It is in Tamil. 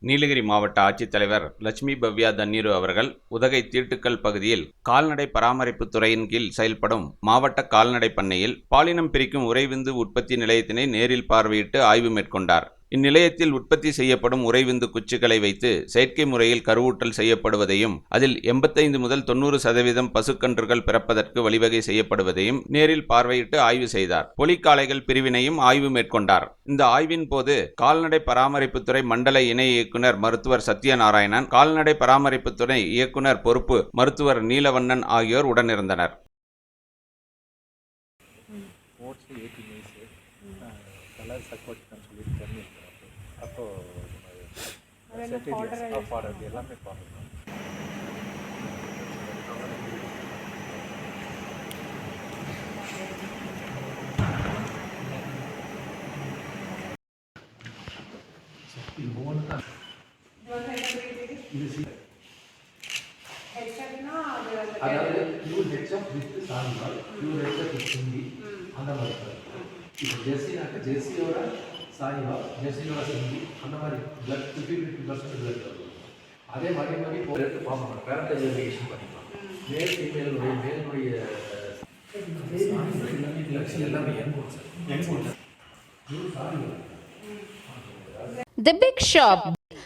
நீலகிரி மாவட்ட ஆட்சித்தலைவர் லட்சுமி பவ்யா தண்ணீரு அவர்கள் உதகை தீட்டுக்கல் பகுதியில் கால்நடை பராமரிப்பு துறையின் கீழ் செயல்படும் மாவட்ட கால்நடை பண்ணையில் பாலினம் பிரிக்கும் உறைவிந்து உற்பத்தி நிலையத்தினை நேரில் பார்வையிட்டு ஆய்வு மேற்கொண்டார். இந்நிலையத்தில் உற்பத்தி செய்யப்படும் உறைவிந்து குச்சிகளை வைத்து செயற்கை முறையில் கருவூட்டல் செய்யப்படுவதையும் அதில் எண்பத்தைந்து முதல் தொண்ணூறு சதவீதம் பசுக்கன்றுகள் பிறப்பதற்கு வழிவகை செய்யப்படுவதையும் நேரில் பார்வையிட்டு ஆய்வு செய்தார். பொலிக்காளைகள் பிரிவினையும் ஆய்வு மேற்கொண்டார். இந்த ஆய்வின் போது கால்நடை பராமரிப்புத்துறை மண்டல இணை இயக்குனர் மருத்துவர் சத்யநாராயணன் கால்நடை பராமரிப்புத்துறை இயக்குனர் பொறுப்பு மருத்துவர் நீலவண்ணன் ஆகியோர் உடனிருந்தனர். ஓட்ஸ் ஏற்றி மைஸு கலர் சக்கோட்டின்னு சொல்லிட்டு தண்ணி அப்போ சாப்பாடு எல்லாமே பார்க்கணும் அதாவது pure HF with Sahiwal pure HF with Hindi அந்த மாதிரி இருக்கும். இப்போ ஜெர்சினாக்க ஜெர்சியோட சாயிவால் ஜெர்சியோட ஹிந்தி அந்த மாதிரி blood fifty fifty percent blood வரும் அதே மாதிரி மாதிரி இப்போ எடுத்து பார்க்கணும் பேரண்டைஸ் வெரிஃபிகேஷன் பண்ணிக்கலாம் மேல் ஃபீமேலுடைய மேலுடைய எல்லாமே எங்க தி பிக் ஷாப்